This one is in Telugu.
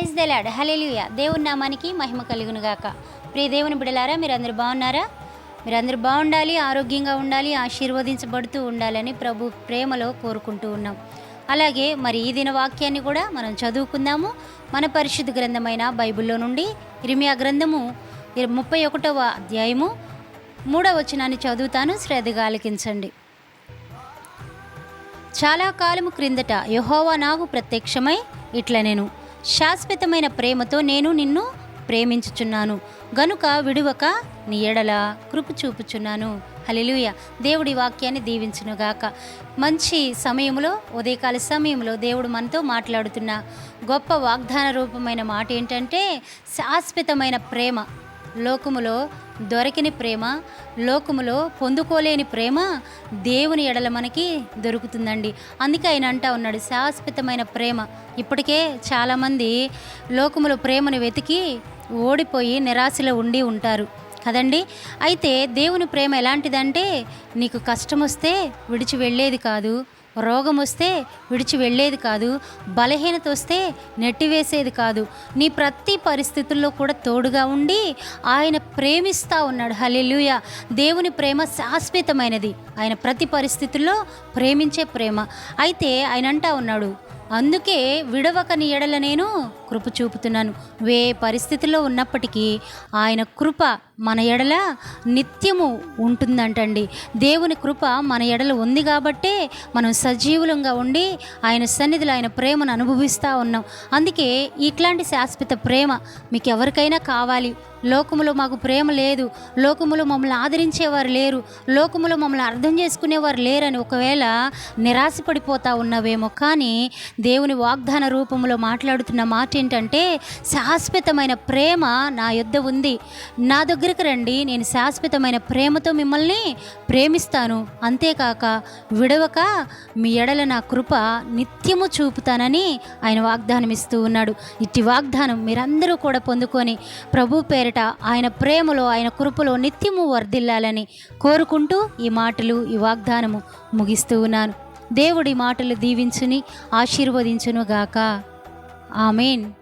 ప్రైజ్ దెలాడ్ హలెలుయ దేవుని నామానికి మహిమ కలుగునుగాక. ప్రియ దేవుని బిడలారా మీరందరూ బాగున్నారా? మీరందరూ బాగుండాలి ఆరోగ్యంగా ఉండాలి ఆశీర్వదించబడుతూ ఉండాలని ప్రభు ప్రేమలో కోరుకుంటూ ఉన్నాం. అలాగే మరి ఈ దిన వాక్యాన్ని కూడా మనం చదువుకుందాము. మన పరిశుద్ధ గ్రంథమైన బైబిల్లో నుండి ఇరిమియా గ్రంథము ముప్పై ఒకటవ అధ్యాయము మూడవ వచనాన్ని చదువుతాను. శ్రద్ధగా ఆలకించండి. చాలా కాలము క్రిందట యహోవా నాకు ప్రత్యక్షమై ఇట్ల నేను శాశ్వతమైన ప్రేమతో నేను నిన్ను ప్రేమించుచున్నాను. గనుక విడువక నీ ఎడల కృప చూపుచున్నాను. హలిలుయ దేవుడి వాక్యాన్ని దీవించునుగాక. మంచి సమయంలో ఉదయకాల సమయంలో దేవుడు మనతో మాట్లాడుతున్న గొప్ప వాగ్దాన రూపమైన మాట ఏంటంటే శాశ్వతమైన ప్రేమ. లోకములో దొరకని ప్రేమ లోకములో పొందుకోలేని ప్రేమ దేవుని ఎడల మనకి దొరుకుతుందండి. అందుకే ఆయన అంటా ఉన్నాడు శాశ్వతమైన ప్రేమ. ఇప్పటికే చాలామంది లోకములో ప్రేమను వెతికి ఓడిపోయి నిరాశలో ఉండి ఉంటారు. కదండి? అయితే దేవుని ప్రేమ ఎలాంటిదంటే నీకు కష్టం వస్తే విడిచి వెళ్ళేది కాదు. రోగం వస్తే విడిచి వెళ్ళేది కాదు బలహీనత వస్తే నెట్టివేసేది కాదు. నీ ప్రతి పరిస్థితుల్లో కూడా తోడుగా ఉండి ఆయన ప్రేమిస్తూ ఉన్నాడు. హలెలుయ దేవుని ప్రేమ శాశ్వతమైనది. ఆయన ప్రతి పరిస్థితుల్లో ప్రేమించే ప్రేమ. అయితే ఆయన అంటా ఉన్నాడు అందుకే విడవక నీ ఎడల నేను కృప చూపుతున్నాను. వే పరిస్థితిలో ఉన్నప్పటికీ ఆయన కృప మన ఎడల నిత్యము ఉంటుందంటండి. దేవుని కృప మన ఎడల ఉంది కాబట్టే మనం సజీవులంగా ఉండి ఆయన సన్నిధిలో ఆయన ప్రేమను అనుభవిస్తూ ఉన్నాం. అందుకే ఇట్లాంటి శాశ్వత ప్రేమ మీకు ఎవరికైనా కావాలి. లోకములో మాకు ప్రేమ లేదు. లోకములో మమ్మల్ని ఆదరించేవారు లేరు. లోకములో మమ్మల్ని అర్థం చేసుకునేవారు లేరని ఒకవేళ నిరాశపడిపోతా ఉన్నవేమో కానీ దేవుని వాగ్దాన రూపంలో మాట్లాడుతున్న మాట ఏంటంటే శాశ్వతమైన ప్రేమ నా యుద్ధ ఉంది. నా దగ్గర దగ్గరికి రండి. నేను శాశ్వతమైన ప్రేమతో మిమ్మల్ని ప్రేమిస్తాను. అంతేకాక విడవక మీ ఎడల నా కృప నిత్యము చూపుతానని ఆయన వాగ్దానం ఇస్తూ ఉన్నాడు. ఇట్టి వాగ్దానం మీరందరూ కూడా పొందుకొని ప్రభు పేరిట ఆయన ప్రేమలో ఆయన కృపలో నిత్యము వర్ధిల్లాలని కోరుకుంటూ ఈ మాటలు ఈ వాగ్దానము ముగిస్తూ ఉన్నాను. దేవుడి మాటలు దీవించుని ఆశీర్వదించునుగాక. ఆమెన్.